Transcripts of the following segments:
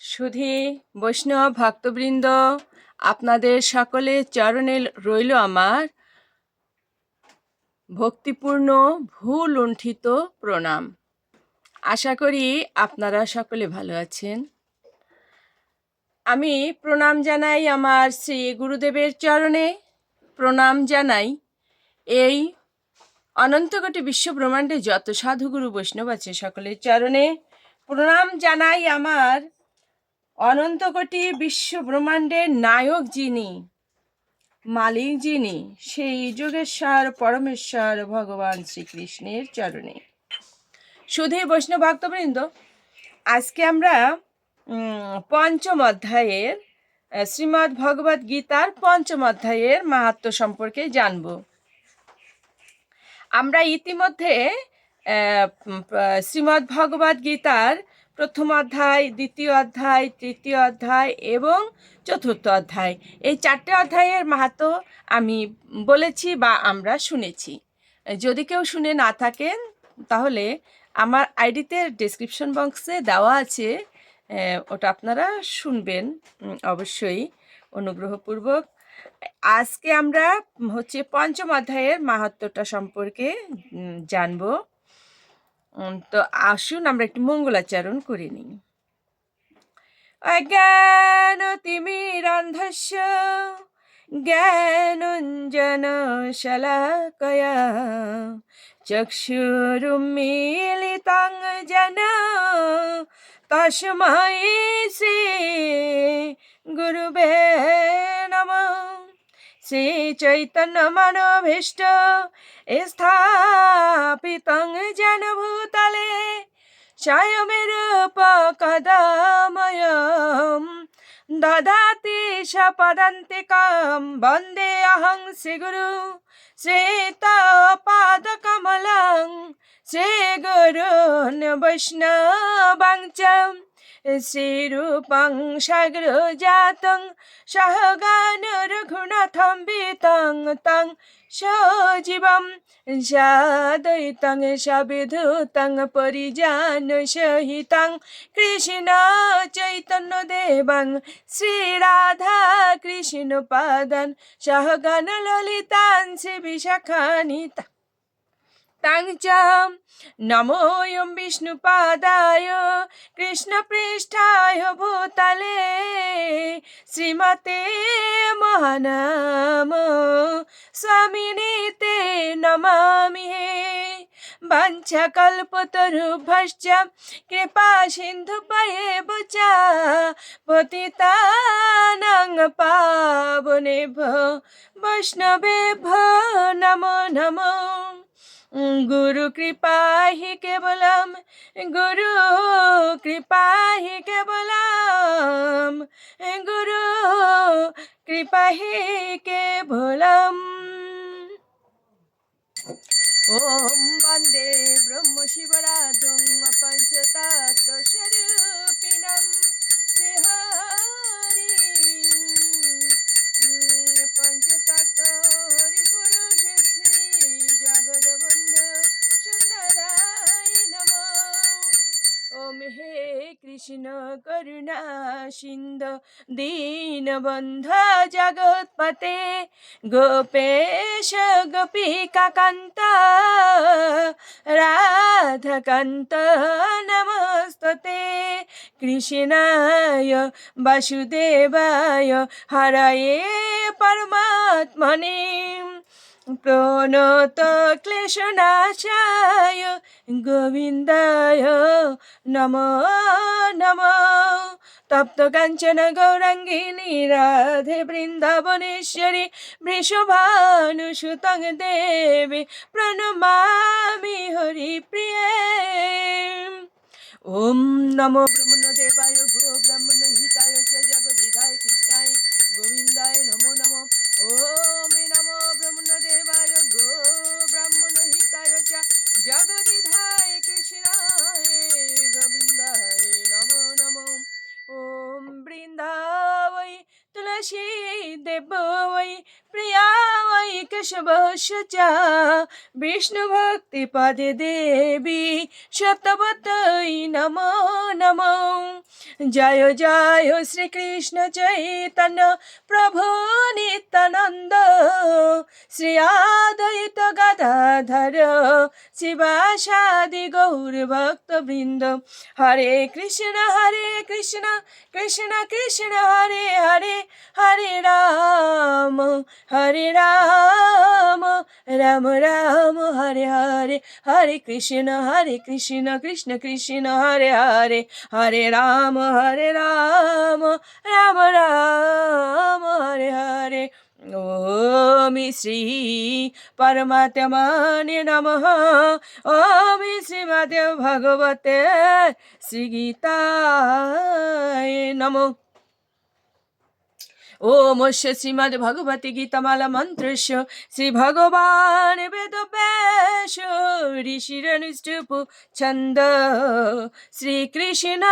সুধী, বৈষ্ণব ভক্তবৃন্দ, আপনাদের সকলের চরণে রইল আমার ভক্তিপূর্ণ, ভুলুণ্ঠিত প্রণাম। আশা করি আপনারা সকলে ভালো আছেন। আমি প্রণাম জানাই আমার শ্রী গুরুদেবের চরণে। প্রণাম জানাই এই অনন্তকোটি বিশ্ব ব্রহ্মাণ্ডে যত সাধুগুরু বৈষ্ণব আছে সকলের চরণে। প্রণাম জানাই আমার অনন্তকোটি বিশ্ব ব্রহ্মাণ্ডের নায়ক যিনি মালিক যিনি সেই যোগেশ্বর পরমেশ্বর ভগবান শ্রীকৃষ্ণের চরণে। সুধী বৈষ্ণব ভক্তবৃন্দ আজকে আমরা পঞ্চম অধ্যায়ের আহ, শ্রীমদ্ ভগবদ গীতার পঞ্চম অধ্যায়ের মাহাত্ম সম্পর্কে জানব। আমরা ইতিমধ্যে শ্রীমদ্ ভগবদ গীতার প্রথম অধ্যায়, দ্বিতীয় অধ্যায়, তৃতীয় অধ্যায় এবং চতুর্থ অধ্যায়। এই চারটে অধ্যায়ের মাহাত্ম আমি বলেছি বা আমরা শুনেছি। যদি কেউ শুনে না থাকেন, তাহলে আমার আইডিতে ডিসক্রিপশন বক্সে দেওয়া আছে ওটা আপনারা শুনবেন অবশ্যই অনুগ্রহপূর্বক। আজকে আমরা হচ্ছে পঞ্চম অধ্যায়ের মাহাত্ম্যটা সম্পর্কে জানব। তো আসুন আমরা একটু মঙ্গলাচরণ করে নিই। অজ্ঞান তিমিরান্ধস্য জ্ঞানঞ্জন শলাকয়া চক্ষুরুন্মীলিতাং যেন তস্मै শ্রী গুরুবে নমঃ। শ্রী চৈতন্য মনোভীষ্ট স্থাপিতং যেন ভূতলে स्वयमेरूपकदमयं ददाति शपदन्तिकां वन्दे अहं श्रीगुरु श्वेतपादकमलं श्रीगुरुन् वैष्णवां च শ্রীরূপং সাগ্রজাতং সহগান রঘুনাথম্বিতং তং সজীবম সাদৈতং সবিধুতং পরিজান সহিতং কৃষ্ণ চৈতন্য দেবং শ্রীরাধা কৃষ্ণ পাদন সহগান ললিতাংশি বিশাখানিতা তাং চ নমোয়ম বিষ্ণুপাদায় কৃষ্ণপৃষ্ঠায় ভূতলে শ্রীমতে মহানাম স্বামিনীতে নমামি হে বাঞ্ছকল্পতরুভশ্চ কৃপা সিন্ধুপয়েব চ পতিতানাং পাবনেভ্য বৈষ্ণবেভ্য নমো নমো গুরু কৃপা হি কেবলম গুরু কৃপা হি কেবলম গুরু কৃপা হি কেবলম ওম বন্দে ব্রহ্ম শিবরাধং হে কৃষ্ণ করুণা সিন্ধু দীনবন্ধ জগৎপতে গোপেশ গোপিকাকান্ত রাধকান্ত নমস্ততে। কৃষ্ণায় বাসুদেবায় হরয়ে পরমাত্মনে। প্রণত ক্লেশনাশায় গোবিন্দায় নম নম। তপ্ত কাঞ্চন গৌরাঙ্গিনী রাধে বৃন্দাবনেশ্বরী বৃষভানুসুতং দেবী প্রণমামি হরি প্রিয়ে ওম নমো ব্রহ্মণদেবায় গো ব্রাহ্মণ হিতায় চ জগদিধায় কৃষ্ণায়, গোবিন্দায়, নমো নমো। ওম তুলসী দেব वै প্রিয়া वै ভক্তি পদে দেবী শতবতৈ নমো নমো। জয় জয় শ্রীকৃষ্ণ চৈতন্য প্রভু নিত্যানন্দ। শ্রী আদয়িত গদাধর শিবাসাদি গৌর ভক্তবৃন্দ হরে কৃষ্ণ হরে কৃষ্ণ কৃষ্ণ কৃষ্ণ, হরে হরে হরে রাম। হরে রাম রাম রাম, হরে হরে হরে কৃষ্ণ হরে কৃষ্ণ কৃষ্ণ কৃষ্ণ, হরে হরে হরে রাম হরে রাম রাম রাম, হরে হরে। ওমি শ্রী পরমাত্মনে নমঃ। ওমি শ্রীমদেব ভগবতে শ্রীগীতায় নমঃ। ওমস্য শ্রীমদ্ ভগবতী গীতামালা মন্ত্রস্য শ্রী ভগবান বেদ ব্যাস ঋষিরনুষ্ঠুপ ছন্দ। শ্রীকৃষ্ণ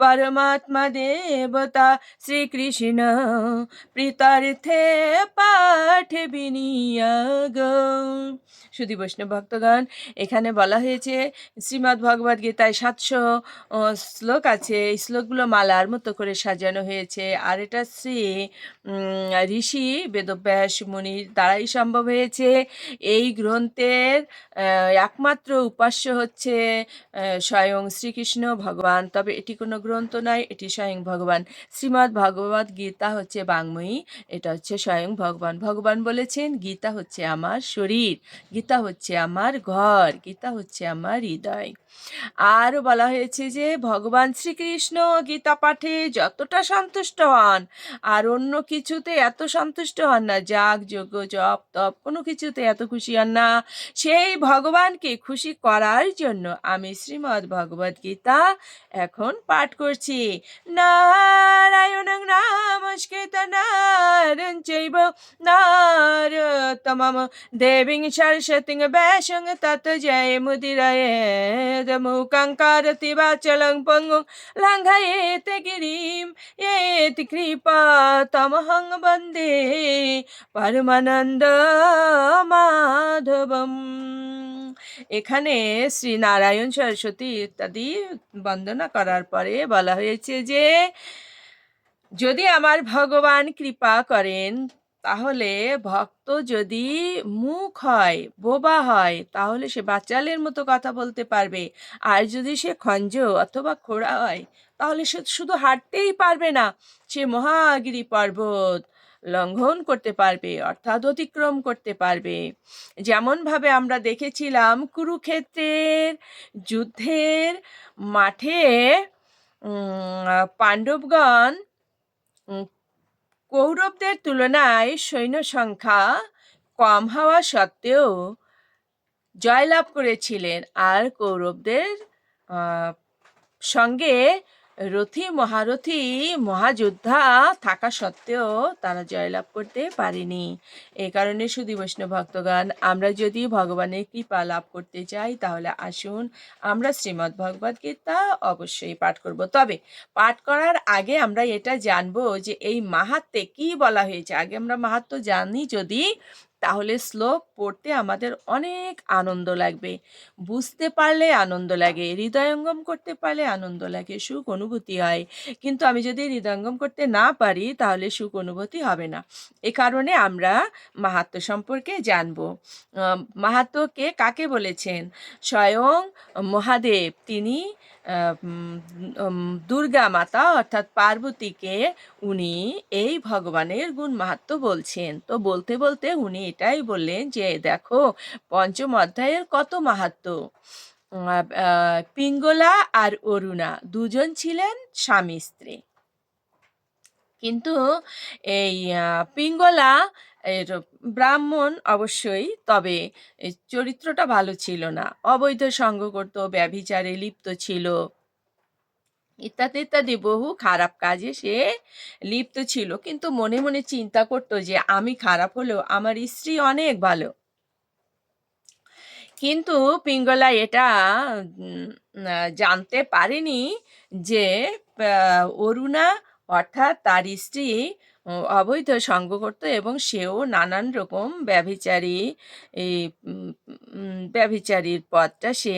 পরমাত্মা দেবতা। শ্রীকৃষ্ণ প্রীতার্থে পাঠ বিনিয়োগ। সুধী বৈষ্ণব ভক্তগণ, এখানে বলা হয়েছে শ্রীমদ্ ভগবদ গীতায় সাতশো শ্লোক আছে। এই শ্লোকগুলো মালার মতো করে সাজানো হয়েছে। আর এটা শ্রী উম, ঋষি বেদব্যাস মুনির দ্বারাই সম্ভব হয়েছে। এই গ্রন্থের একমাত্র উপাস্য হচ্ছে স্বয়ং শ্রীকৃষ্ণ ভগবান। তবে এটি কোনো গ্রন্থ নয় এটি স্বয়ং ভগবান। শ্রীমদ্ ভগবদ গীতা হচ্ছে বাংময়ী এটা হচ্ছে স্বয়ং ভগবান। ভগবান বলেছেন গীতা হচ্ছে আমার শরীর গীতা হচ্ছে আমার ঘর গীতা হচ্ছে আমার হৃদয়। আরও বলা হয়েছে যে ভগবান শ্রীকৃষ্ণ গীতা পাঠে যতটা সন্তুষ্ট হন আর অন্য কিছুতে এত সন্তুষ্ট হন না। যাগ, যজ্ঞ, জপ, তপ, কোনো কিছুতে এত খুশি হন না। সেই ভগবানকে খুশি করার জন্য আমি শ্রীমদ্ ভগবদ গীতা এখন পাঠ করছি। নারায়ণ নামস্কৃত নারণ চৈব নারতমম দেবীং সরস্বতীং ব্যাসং তত জয় মুদিরয়ে মুখং কারতি বাচলং পঙ্গুং লঙ্ঘয়েতে গিরিম, এতি কৃপা বন্দে পরমানন্দ মাধবম এখানে শ্রী নারায়ণ সরস্বতী ইত্যাদি বন্দনা করার পরে বলা হয়েছে যে, যদি আমার ভগবান কৃপা করেন, তাহলে ভক্ত যদি মুখ হয়, বোবা হয়, তাহলে সে বাচালের মতো কথা বলতে পারবে। আর যদি সে খঞ্জ অথবা খোড়া হয় তাহলে সে শুধু হাঁটতেই পারবে না, সে মহাগিরি পর্বত লঙ্ঘন করতে পারবে, অর্থাৎ অতিক্রম করতে পারবে। যেমনভাবে আমরা দেখেছিলাম কুরুক্ষেত্রের যুদ্ধের মাঠে পাণ্ডবগণ কৌরবদের তুলনায় সৈন্য সংখ্যা কম হওয়া সত্ত্বেও জয়লাভ করেছিলেন, আর কৌরবদের সঙ্গে রথী, মহারথী, মহাযোদ্ধা থাকা সত্ত্বেও তারা জয়লাভ করতে পারেনি। এই কারণে শুধু বৈষ্ণব ভক্তগণ, আমরা যদি ভগবানের কৃপা লাভ করতে চাই, তাহলে আসুন আমরা শ্রীমদ্ ভগবদ গীতা অবশ্যই পাঠ করব। তবে পাঠ করার আগে আমরা এটা জানব যে এই মাহাত্মে কি বলা হয়েছে? আগে আমরা মাহাত্ম জানি যদি তাহলে শ্লোক পড়তে আমাদের অনেক আনন্দ লাগবে। বুঝতে পারলে আনন্দ লাগে, হৃদয়ঙ্গম করতে পারলে আনন্দ লাগে, সুখ অনুভূতি হয়। কিন্তু আমি যদি হৃদয়ঙ্গম করতে না পারি, তাহলে সুখ অনুভূতি হবে না। এ কারণে আমরা মাহাত্ম সম্পর্কে জানব। মাহাত্মকে কাকে বলেছেন? স্বয়ং মহাদেব, তিনি দুর্গা মাতা অর্থাৎ পার্বতীকে উনি এই ভগবানের গুণ মাহাত্ম বলছেন। তো বলতে বলতে উনি এটাই বললেন যে, দেখো, পঞ্চম অধ্যায়ের কত মাহাত্ম? পিঙ্গলা আর অরুণা দুজন ছিলেন স্বামী স্ত্রী। কিন্তু এই পিঙ্গলা এর ব্রাহ্মণ অবশ্যই, তবে চরিত্রটা ভালো ছিল না। অবৈধ সঙ্গ করতো, ব্যভিচারে লিপ্ত ছিল। ইত্যাদি ইত্যাদি, বহু খারাপ কাজে সে লিপ্ত ছিল। কিন্তু মনে মনে চিন্তা করতো যে, আমি খারাপ হলেও আমার স্ত্রী অনেক ভালো। কিন্তু পিঙ্গলা এটা জানতে পারেনি যে অরুণা অর্থাৎ তার স্ত্রী অবৈধ সঙ্গ করত এবং সেও নানান রকম ব্যভিচারী ব্যভিচারীর পথটা সে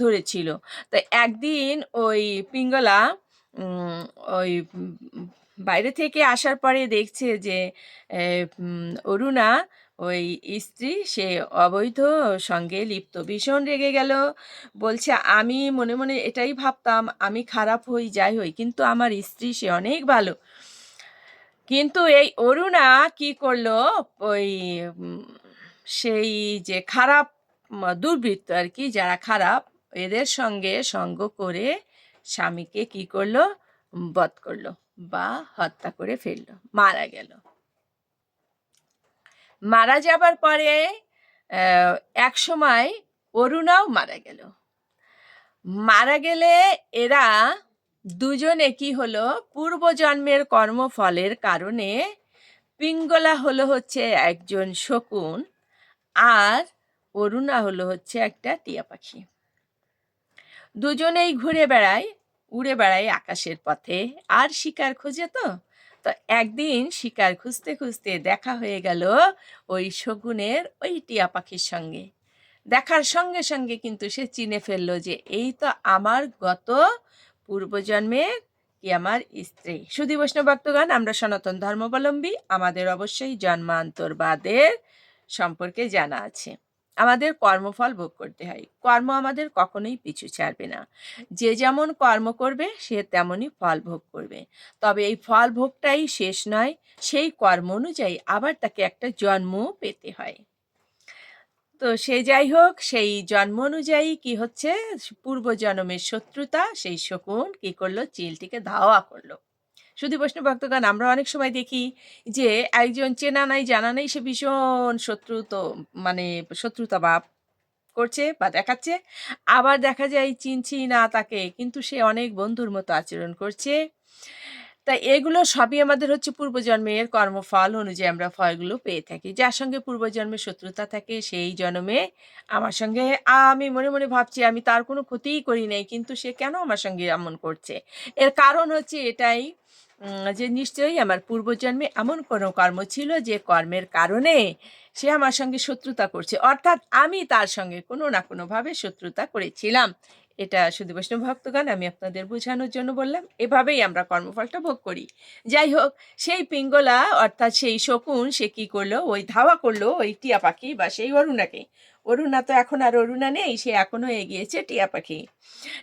ধরেছিল। তো একদিন ওই পিঙ্গলা ওই বাইরে থেকে আসার পরে দেখছে যে অরুণা, ওই স্ত্রী, সে অবৈধ সঙ্গে লিপ্ত। ভীষণ রেগে গেল। বলছে, আমি মনে মনে এটাই ভাবতাম, আমি খারাপ হই, যাই হই, কিন্তু আমার স্ত্রী সে অনেক ভালো। কিন্তু এই অরুণা কি করল? ওই সেই যে খারাপ দুর্বৃত্ত আর কি, যারা খারাপ, এদের সঙ্গে সঙ্গ করে স্বামীকে কি করল? বধ করল বা হত্যা করে ফেলল, মারা গেল। মারা যাবার পরে এক সময় অরুণাও মারা গেল। মারা গেলে এরা দুজনে কি হলো? পূর্বজন্মের কর্মফলের কারণে পিঙ্গলা হলো হচ্ছে একজন শকুন আর অরুণা হলো হচ্ছে একটা টিয়া পাখি। দুজনেই ঘুরে বেড়ায়, উড়ে বেড়ায় আকাশের পথে। আর শিকার খোঁজে তো? তো একদিন শিকার খুঁজতে খুঁজতে দেখা হয়ে গেল ওই শকুনের ওই টিয়া পাখির সঙ্গে। দেখার সঙ্গে সঙ্গে কিন্তু সে চিনে ফেলল যে, এই তো আমার গত পূর্বজন্মের কি আমার স্ত্রী? সুধী বৈষ্ণব ভক্তগণ, আমরা সনাতন ধর্মাবলম্বী, আমাদের অবশ্যই জন্মান্তরবাদের সম্পর্কে জানা আছে। আমাদের কর্মফল ভোগ করতে হয়। কর্ম আমাদের কখনোই পিছু ছাড়বে না। যে যেমন কর্ম করবে, সে তেমনই ফল ভোগ করবে। তবে এই ফল ভোগটাই শেষ নয়, সেই কর্ম অনুযায়ী আবার তাকে একটা জন্ম পেতে হয়। তো সে যাই হোক, সেই জন্ম অনুযায়ী কি হচ্ছে? পূর্বজন্মের শত্রুতা, সেই শকুন কি করল? চিলটিকে ধাওয়া করল। শুধু বৈষ্ণব ভক্তগণ, আমরা অনেক সময় দেখি যে একজন চেনা নাই, জানা নেই, সে ভীষণ শত্রু তো মানে শত্রুতা ভাব করছে বা দেখাচ্ছে। আবার দেখা যায়, চিনছি না তাকে, কিন্তু সে অনেক বন্ধুর মতো আচরণ করছে। তা এগুলো সবই আমাদের হচ্ছে পূর্বজন্মের কর্মফল অনুযায়ী আমরা ফলগুলো পেয়ে থাকি। যার সঙ্গে পূর্বজন্মের শত্রুতা থাকে সেই জন্মে আমার সঙ্গে আমি মনে মনে ভাবছি আমি তার কোনো ক্ষতিই করি নাই, কিন্তু সে কেন আমার সঙ্গে এমন করছে? এর কারণ হচ্ছে এটাই যে নিশ্চয়ই আমার পূর্বজন্মে এমন কোনো কর্ম ছিল যে কর্মের কারণে সে আমার সঙ্গে শত্রুতা করছে। অর্থাৎ আমি তার সঙ্গে কোনো না কোনোভাবে শত্রুতা করেছিলাম। এটা শুধু বৈষ্ণব ভক্তগণ আমি আপনাদের বোঝানোর জন্য বললাম। এভাবেই আমরা কর্মফলটা ভোগ করি। যাই হোক, সেই পিঙ্গলা, অর্থাৎ সেই শকুন, সে কি করল? ওই ধাওয়া করল, ওই টিয়া পাখি বা সেই অরুণাকে। অরুণা তো এখন আর অরুণা নেই, সে এখনও এগিয়েছে টিয়া পাখি।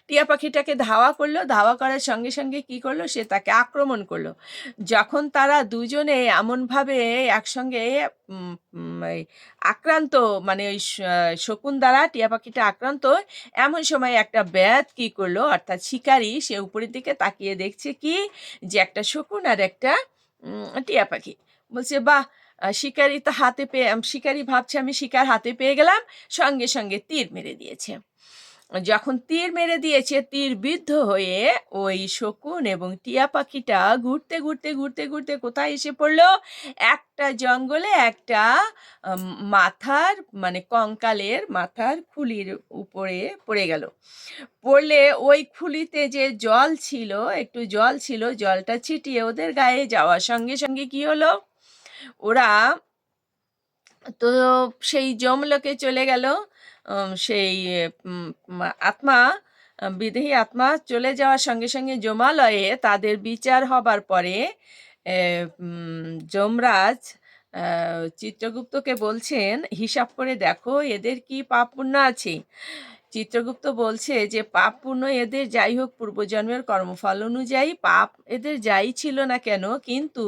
টিয়া পাখিটাকে ধাওয়া করল, ধাওয়া করার সঙ্গে সঙ্গে কি করল? সে তাকে আক্রমণ করল। যখন তারা দুজনে এমনভাবে একসঙ্গে আক্রান্ত মানে ওই শকুন দ্বারা টিয়া পাখিটা আক্রান্ত, এমন সময় একটা ব্যাত কি করল? অর্থাৎ শিকারী, সে উপরের দিকে তাকিয়ে দেখছে কি? যে একটা শকুন আর একটা টিয়া পাখি। বলছে, বাহ! শিকারি তো হাতে পেয়ে শিকারি ভাবছে, আমি শিকার হাতে পেয়ে গেলাম, সঙ্গে সঙ্গে তীর মেরে দিয়েছে। যখন তীর মেরে দিয়েছে, তীর বিদ্ধ হয়ে ওই শকুন এবং টিয়া পাখিটা ঘুরতে ঘুরতে ঘুরতে ঘুরতে কোথায় এসে পড়ল? একটা জঙ্গলে একটা মাথার মানে কঙ্কালের মাথার খুলির উপরে পড়ে গেল। পড়লে ওই খুলিতে যে জল ছিল, একটু জল ছিল, জলটা ছিটিয়ে ওদের গায়ে যাওয়ার সঙ্গে সঙ্গে কি হলো? ওরা তো সেই যমলোকে চলে গেল সেই আত্মা, বিদেহী আত্মা চলে যাওয়ার সঙ্গে সঙ্গে যমালয়ে তাদের বিচার হবার পরে যমরাজ চিত্রগুপ্তকে বলছেন, হিসাব করে দেখো এদের কি পাপ পুণ্য আছে। চিত্রগুপ্ত বলছে যে, পাপ পূর্ণ এদের যাই হোক পূর্বজন্মের কর্মফল অনুযায়ী পাপ এদের যাই ছিল না কেন, কিন্তু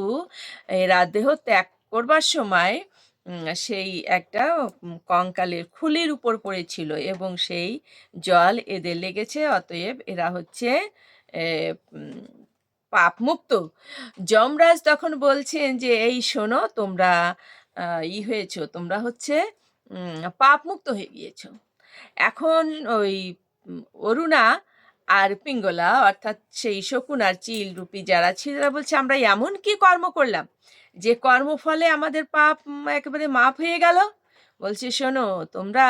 এরা দেহ ত্যাগ করবার সময় সেই একটা কঙ্কালের খুলির উপর পড়েছিল এবং সেই জল এদের লেগেছে, অতএব এরা হচ্ছে পাপ মুক্ত যমরাজ তখন বলছেন যে, এই শোনো, তোমরা ই হয়েছো, তোমরা হচ্ছে পাপ মুক্ত হয়ে গিয়েছো। এখন ওই অরুণা আর পিঙ্গলা, অর্থাৎ সেই শকুন আর চিল রূপী যারা ছিল, তারা বলছে, আমরা এমন কি কর্ম করলাম? যে কর্মফলে আমাদের পাপ একেবারে মাপ হয়ে গেল? বলছে, শোনো, তোমরা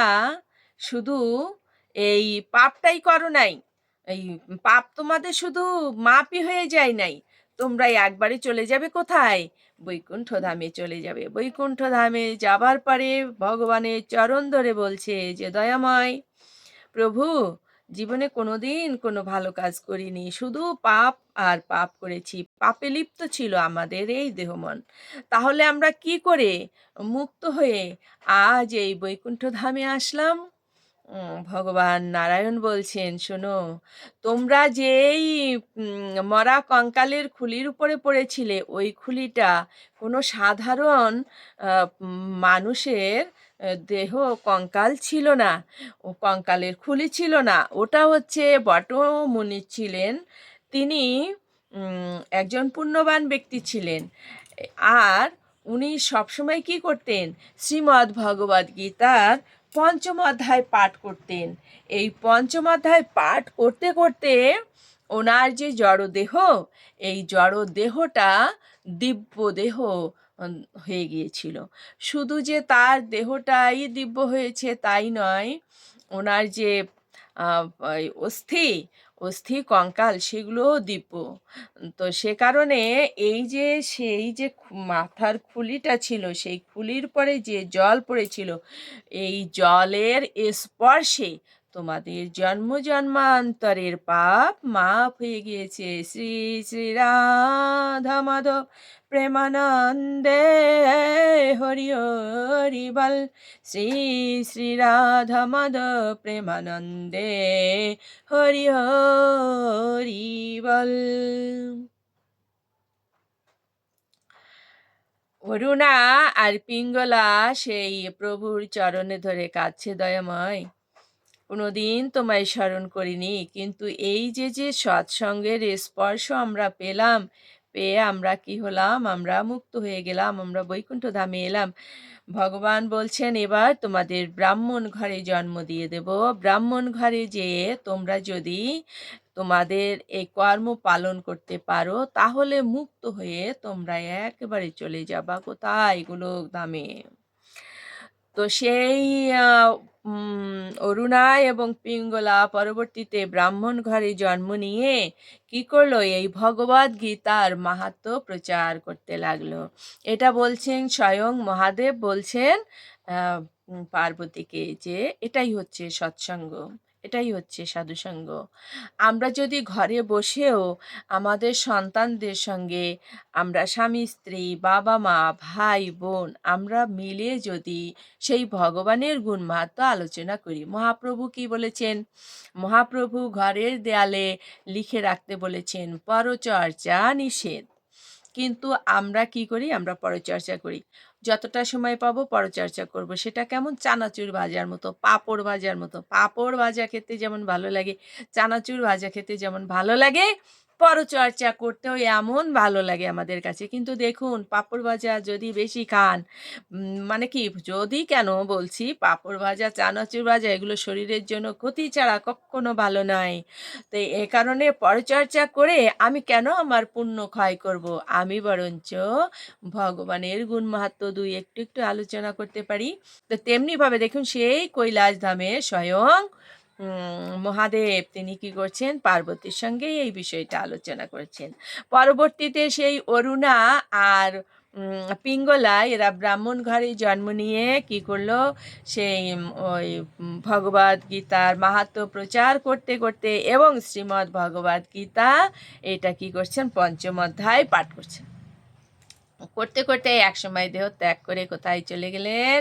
শুধু এই পাপটাই করো নাই। এই পাপ তোমাদের শুধু মাপই হয়ে যায় নাই। তোমরা একবারে চলে যাবে কোথায়? বৈকুণ্ঠ ধামে চলে যাবে। বৈকুণ্ঠ ধামে যাবার পরে ভগবানের চরণ ধরে বলছে যে, দয়াময়, প্রভু, জীবনে কোনোদিন কোনো ভালো কাজ করিনি। শুধু পাপ আর পাপ করেছি। পাপে লিপ্ত ছিল আমাদের এই দেহমন। তাহলে আমরা কি করে মুক্ত হয়ে আজ এই বৈকুণ্ঠ ধামে আসলাম? ভগবান নারায়ণ বলছেন, শোনো, তোমরা যেই মরা কঙ্কালের খুলির উপরে পড়েছিলে, ওই খুলিটা কোনো সাধারণ মানুষের দেহ কঙ্কাল ছিল না, ও কঙ্কালের খুলি ছিল না। ওটা হচ্ছে বটমুনি ছিলেন, তিনি একজন পুণ্যবান ব্যক্তি ছিলেন। আর উনি সবসময় কি করতেন? শ্রীমদ্ ভগবদ গীতার পঞ্চম অধ্যায় পাঠ করতেন। এই পঞ্চম অধ্যায় পাঠ করতে করতে ওনার যে জড়দেহ, এই জড়দেহটা দিব্য দেহ হয়ে গিয়েছিল। শুধু যে তার দেহটাই দিব্য হয়েছে তাই নয়, ওনার যে অস্থি অস্থি কঙ্কাল সেগুলোও দিব্য তো সে কারণে এই যে সেই যে মাথার খুলিটা ছিল, সেই খুলির পরে যে জল পড়েছিল, এই জলের স্পর্শে তোমাদের জন্ম জন্মান্তরের পাপ মাফ হয়ে গিয়েছে। শ্রী শ্রী রাধা মাধব। প্রেমানন্দে হরি হরি বল। শ্রী শ্রী রাধা মাধব প্রেমানন্দে হরি হরি বল। অরুণা আর পিঙ্গলা সেই প্রভুর চরণে ধরে কাছে দয়াময়। কোনোদিন তোমায় স্মরণ করিনি, কিন্তু এই যে যে সৎসঙ্গের স্পর্শ আমরা পেলাম পেয়ে আমরা কি হলাম? আমরা মুক্ত হয়ে গেলাম, আমরা বৈকুণ্ঠ ধামে এলাম। ভগবান বলছেন, এবার তোমাদের ব্রাহ্মণ ঘরে জন্ম দিয়ে দেব। ব্রাহ্মণ ঘরে যেয়ে তোমরা যদি তোমাদের এই কর্ম পালন করতে পারো, তাহলে মুক্ত হয়ে তোমরা একেবারে চলে যাবা কোথায়? গোলক ধামে তো সেই আহ, উম, অরুণা এবং পিঙ্গলা পরবর্তীতে ব্রাহ্মণ ঘরে জন্ম নিয়ে কি করল? এই ভগবদ গীতার মাহাত্ম প্রচার করতে লাগল। এটা বলছেন স্বয়ং মহাদেব বলছেন পার্বতীকে যে এটাই হচ্ছে সৎসঙ্গ। এটাই হচ্ছে সাধুসঙ্গ। আমরা যদি ঘরে বসেও আমাদের সন্তানদের সঙ্গে আমরা স্বামী, স্ত্রী, বাবা মা, ভাই, বোন আমরা মিলে যদি সেই ভগবানের গুণ মাহাত্ম আলোচনা করি, মহাপ্রভু কি বলেছেন? মহাপ্রভু ঘরের দেয়ালে লিখে রাখতে বলেছেন, পরচর্চা নিষেধ। কিন্তু আমরা কি করি? আমরা পরচর্চা করি। যতটা সময় পাবো পরচর্চা করব। সেটা কেমন? চানাচুর ভাজার মতো, পাঁপড় ভাজার মতো। পাঁপড় ভাজা খেতে যেমন ভালো লাগে, চানাচুর ভাজা খেতে যেমন ভালো লাগে পরচর্চা করতেও এমন ভালো লাগে আমাদের কাছে। কিন্তু দেখুন, পাঁপড় ভাজা যদি বেশি খান মানে কি, যদি কেন বলছি, পাঁপড় ভাজা, চানাচুর ভাজা, এগুলো শরীরের জন্য ক্ষতি ছাড়া কখনো ভালো নয়। তো এ কারণে পরচর্চা করে আমি কেন আমার পুণ্য ক্ষয় করব? আমি বরঞ্চ ভগবানের গুণ মাহাত্ম দুই একটু একটু আলোচনা করতে পারি। তো তেমনিভাবে দেখুন, সেই কৈলাস ধামে স্বয়ং মহাদেব, তিনি কি করছেন? পার্বতীর সঙ্গে এই বিষয়টা আলোচনা করছেন। পরবর্তীতে সেই অরুণা আর পিঙ্গলা, এরা ব্রাহ্মণ ঘরে জন্ম নিয়ে কি করল? সেই ওই ভগবদ গীতার মাহাত্ম প্রচার করতে করতে এবং শ্রীমদ্ ভগবদ গীতা, এটা কি করছেন? পঞ্চম অধ্যায় পাঠ করছেন। করতে করতে এক সময় দেহ ত্যাগ করে কোথায় চলে গেলেন?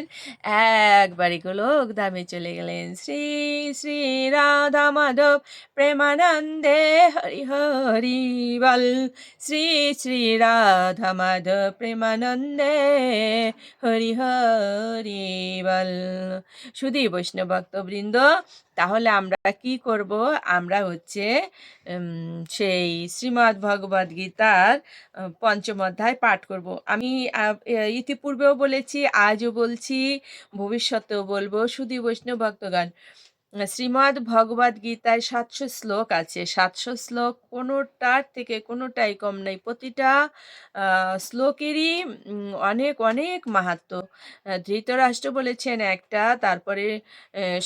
একবারে গোলক ধামে চলে গেলেন। শ্রী শ্রী রাধা মাধব প্রেমানন্দে হরি হরি বল। শ্রী শ্রী রাধা মাধব প্রেমানন্দে হরি হরি বল। শুধু বৈষ্ণব ভক্তবৃন্দ তাহলে আমরা কি করব? আমরা হচ্ছে সেই শ্রীমদ্ ভগবদ গীতার পঞ্চম অধ্যায় পাঠ করব। আমি ইতিপূর্বেও বলেছি, আজও বলছি, ভবিষ্যতেও বলব শুধু বৈষ্ণব ভক্তগণ। শ্রীমদ্ ভগবদ গীতায় সাতশো শ্লোক আছে। সাতশো শ্লোক কোনোটার থেকে কোনোটাই কম নেই। প্রতিটা শ্লোকেরই অনেক অনেক মাহাত্ম। ধৃতরাষ্ট্র বলেছেন একটা, তারপরে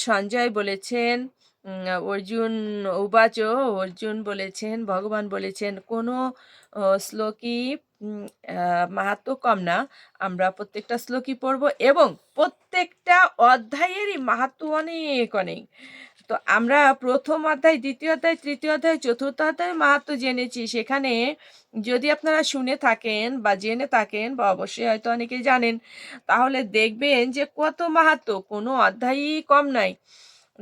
সঞ্জয় বলেছেন অর্জুন উবাচ, অর্জুন বলেছেন, ভগবান বলেছেন, কোনো শ্লোকই মাহাত্ম কম না। আমরা প্রত্যেকটা শ্লোকই পড়ব এবং প্রত্যেকটা অধ্যায়েরই মাহাত্ম অনেক অনেক। তো আমরা প্রথম অধ্যায়, দ্বিতীয় অধ্যায়, তৃতীয় অধ্যায়, চতুর্থ অধ্যায় মাহাত্ম জেনেছি। সেখানে যদি আপনারা শুনে থাকেন বা জেনে থাকেন বা অবশ্যই হয়তো অনেকে জানেন, তাহলে দেখবেন যে কত মাহাত্ম, কোনো অধ্যায়ই কম নাই।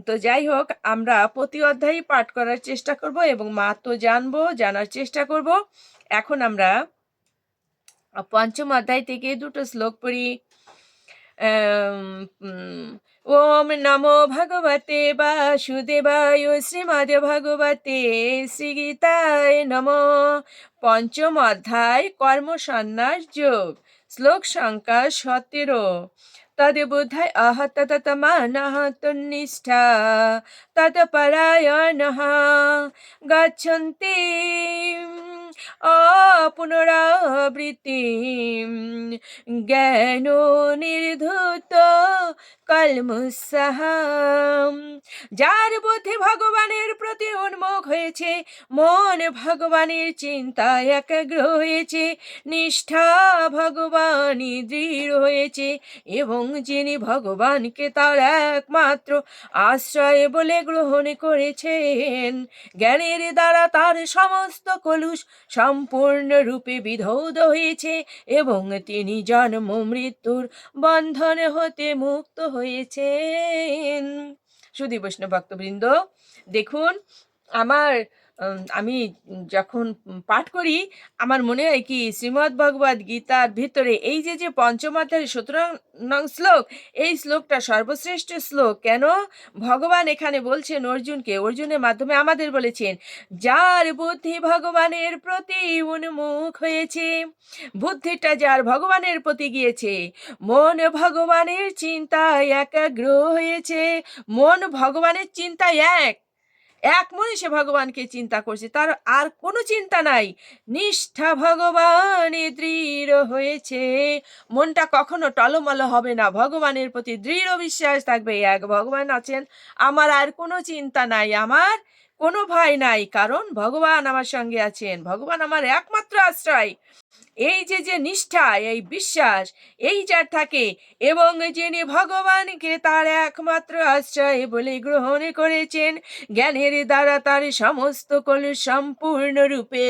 তো যাই হোক, আমরা প্রতি অধ্যায়ই পাঠ করার চেষ্টা করব এবং মাহাত্ম জানব, জানার চেষ্টা করব। এখন আমরা পঞ্চম অধ্যায় থেকে দুটো শ্লোক পড়ি। ওম নমো ভগবতে বাসুদেবায় শ্রীমদ ভগবতে শ্রীগীতায় নম। পঞ্চম অধ্যায়, কর্মসন্ন্যাস যোগ, শ্লোক সংখ্যা সতেরো। তদ্বুদ্ধায় আহত ততমানः তন্নিষ্ঠা, তৎপরায়ণः গচ্ছন্তি। অপুনরাবৃত্তিম জ্ঞান নির্ধূত কলমুৎসাহাম যার বুদ্ধি ভগবানের প্রতি উন্মুখ হয়েছে, মন ভগবানের চিন্তায় একাগ্র হয়েছে, নিষ্ঠা ভগবানই দৃঢ় হয়েছে, এবং যিনি ভগবানকে তার একমাত্র আশ্রয় বলে গ্রহণ করেছেন, জ্ঞানের দ্বারা তার সমস্ত কলুষ সম্পূর্ণরূপে বিধৌত হয়েছে এবং তিনি জন্ম মৃত্যুর বন্ধন হতে মুক্ত হয়েছেন। সুদীপ বৈষ্ণব ভক্তবৃন্দ, দেখুন, আমার আমি যখন পাঠ করি, আমার মনে হয় কি, শ্রীমদ্ ভগবদ গীতার ভিতরে এই যে যে পঞ্চম অধ্যায়ের সতেরো শ্লোক, এই শ্লোকটা সর্বশ্রেষ্ঠ শ্লোক। কেন? ভগবান এখানে বলছেন অর্জুনকে, অর্জুনের মাধ্যমে আমাদের বলেছেন, যার বুদ্ধি ভগবানের প্রতি উন্মুখ হয়েছে, বুদ্ধিটা যার ভগবানের প্রতি গিয়েছে, মন ভগবানের চিন্তায় একাগ্র হয়েছে, মন ভগবানের চিন্তায় এক এক মনে সে ভগবানকে চিন্তা করছে, তার আর কোনো চিন্তা নাই। নিষ্ঠা ভগবানে দৃঢ় হয়েছে। মনটা কখনো টলমল হবে না। ভগবানের প্রতি দৃঢ় বিশ্বাস থাকবে, এক ভগবান আছেন, আমার আর কোনো চিন্তা নাই, আমার কোনো ভয় নাই, কারণ ভগবান আমার সঙ্গে আছেন। ভগবান আমার একমাত্র আশ্রয়। এই যে যে নিষ্ঠা, এই বিশ্বাস, এই যার থাকে, এবং যিনি ভগবানকে তার একমাত্র আশ্রয় বলে গ্রহণ করেছেন, জ্ঞানের দ্বারা তার সমস্ত কলুষ সম্পূর্ণরূপে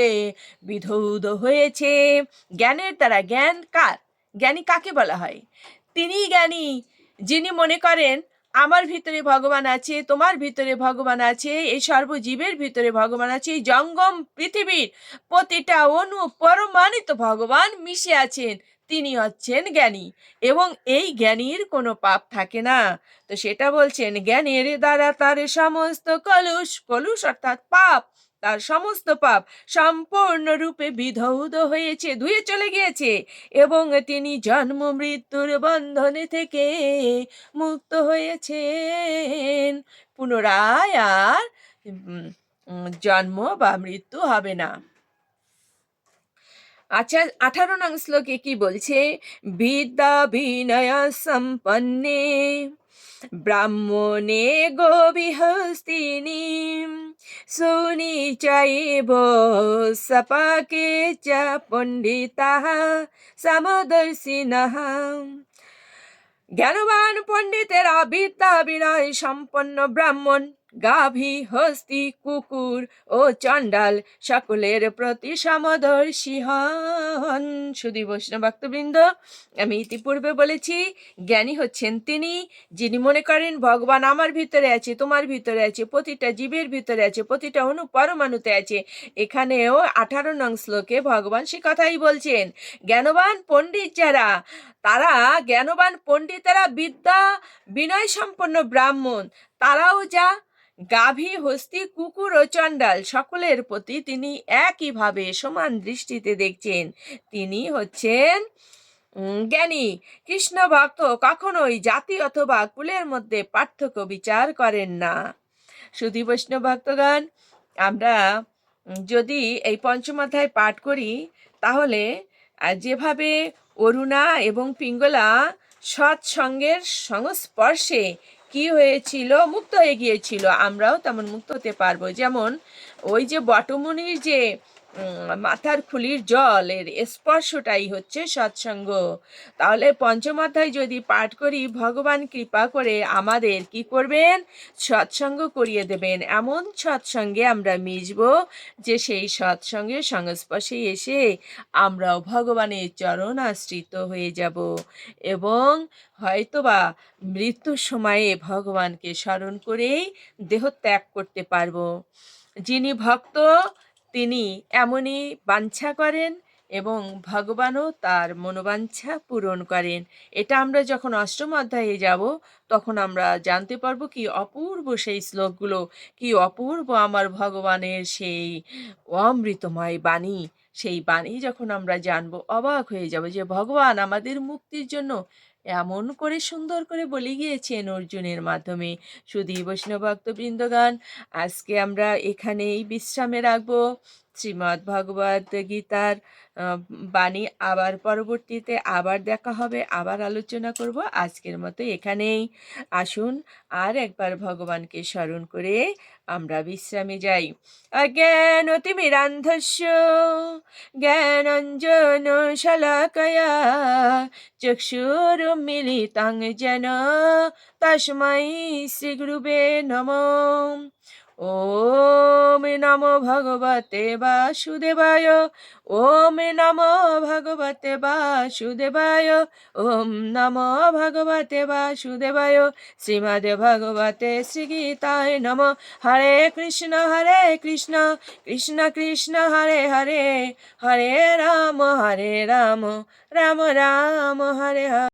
বিধৌত হয়েছে। জ্ঞানের দ্বারা জ্ঞান কার? জ্ঞানী কাকে বলা হয়? তিনি জ্ঞানী যিনি মনে করেন আমার ভিতরে ভগবান আছে, তোমার ভিতরে ভগবান আছে, এই সর্বজীবের ভিতরে ভগবান আছে, এই জঙ্গম পৃথিবীর প্রতিটা অনু পরমাণিত ভগবান মিশে আছেন, তিনি হচ্ছেন জ্ঞানী এবং এই জ্ঞানীর কোনো পাপ থাকে না। তো সেটা বলছেন, জ্ঞানের দ্বারা তার সমস্ত কলুষ কলুষ অর্থাৎ পাপ তার সমস্ত পাপ সম্পূর্ণরূপে বিধৌত হয়েছে, ধুয়ে চলে গিয়েছে এবং তিনি জন্ম মৃত্যুর বন্ধনে থেকে মুক্ত হয়েছেন। পুনরায় আর জন্ম বা মৃত্যু হবে না। আচ্ছা আঠারো নং শ্লোকে কি বলছে? বিদ্যা বিনয় সম্পন্নে ব্রাহ্মণে গোবিহস্তিনি সুনিচৈব সপাকে চ পণ্ডিতাः সমদর্শিনः জ্ঞানবান পণ্ডিতেরা বিদ্যা বিনয় সম্পন্ন ব্রাহ্মণ গাভী, হস্তি, কুকুর ও চণ্ডাল সকলের প্রতি সমদর্শী হন। শুধু বৈষ্ণব ভক্তবৃন্দ, আমি ইতিপূর্বে বলেছি, জ্ঞানী হচ্ছেন তিনি, যিনি মনে করেন, ভগবান আমার ভিতরে আছে, তোমার ভিতরে আছে, প্রতিটা জীবের ভিতরে আছে, প্রতিটা অনু পরমাণুতে আছে। এখানেও আঠারো নং শ্লোকে ভগবান সে কথাই বলছেন, জ্ঞানবান পণ্ডিত যারা, তারা জ্ঞানবান পণ্ডিতেরা বিদ্যা বিনয় সম্পন্ন ব্রাহ্মণ, তারাও যা গাভী, হস্তি, কুকুর ও চণ্ডাল সকলের প্রতি তিনি একইভাবে সমান দৃষ্টিতে দেখছেন। তিনি হচ্ছেন জ্ঞানী কৃষ্ণ ভক্ত কখনোই জাতি অথবা কুলের মধ্যে পার্থক্য বিচার করেন না। শুধু বৈষ্ণব ভক্তগণ, আমরা যদি এই পঞ্চম অধ্যায় পাঠ করি, তাহলে যেভাবে অরুণা এবং পিঙ্গলা সৎসঙ্গের সংস্পর্শে কি হয়েছিল? মুক্ত হয়ে গিয়েছিল। আমরাও তেমন মুক্ত হতে পারব। যেমন, ওই যে বটমনির যে মাথার খুলির জলের স্পর্শটাই হচ্ছে সৎসঙ্গ। তাহলে পঞ্চম অধ্যায় যদি পাঠ করি, ভগবান কৃপা করে আমাদের কি করবেন? সৎসঙ্গ করিয়ে দেবেন। এমন সৎসঙ্গে আমরা মিশব যে সেই সৎসঙ্গে সংস্পর্শে এসে আমরাও ভগবানের চরণ আশ্রিত হয়ে যাব। এবং হয়তোবা মৃত্যুর সময়ে ভগবানকে স্মরণ করেই দেহ ত্যাগ করতে পারব। যিনি ভক্ত তিনি এমনই বাঞ্ছা করেন এবং ভগবানও তার মনোবাঞ্ছা পূরণ করেন। এটা আমরা যখন অষ্টম অধ্যায়ে যাব, তখন আমরা জানতে পারব কি অপূর্ব সেই শ্লোকগুলো, কি অপূর্ব আমার ভগবানের সেই অমৃতময় বাণী। সেই বাণী যখন আমরা জানব, অবাক হয়ে যাব যে ভগবান আমাদের মুক্তির জন্য এমন করে সুন্দর করে বলে গিয়েছেন অর্জুনের মাধ্যমে। শুধু বৈষ্ণব ভক্তবৃন্দগান আজকে আমরা এখানেই বিশ্রামে রাখব। শ্রীমদ্ ভগবদ গীতার বাণী আবার পরবর্তীতে আবার দেখা হবে, আবার আলোচনা করব। আজকের মতো এখানেই। আসুন আর একবার ভগবানকে স্মরণ করে আমরা বিশ্রামে যাই। অজ্ঞান অতিমিরান্ধস্য জ্ঞানঞ্জন শলাকয়া চক্ষুরুমিলিতাং যেন তস্मै শ্রীগুরুবে নমঃ। ওম নমো ভগবতে বাসুদেবায়, ওম নমো ভগবতে বাসুদেবায়, ওম নমো ভগবতে বাসুদেবায়, শ্রীমদ ভগবতে শ্রীগীতায় নম। হরে কৃষ্ণ হরে কৃষ্ণ কৃষ্ণ কৃষ্ণ, হরে হরে হরে রাম হরে রাম রাম রাম, হরে হরে।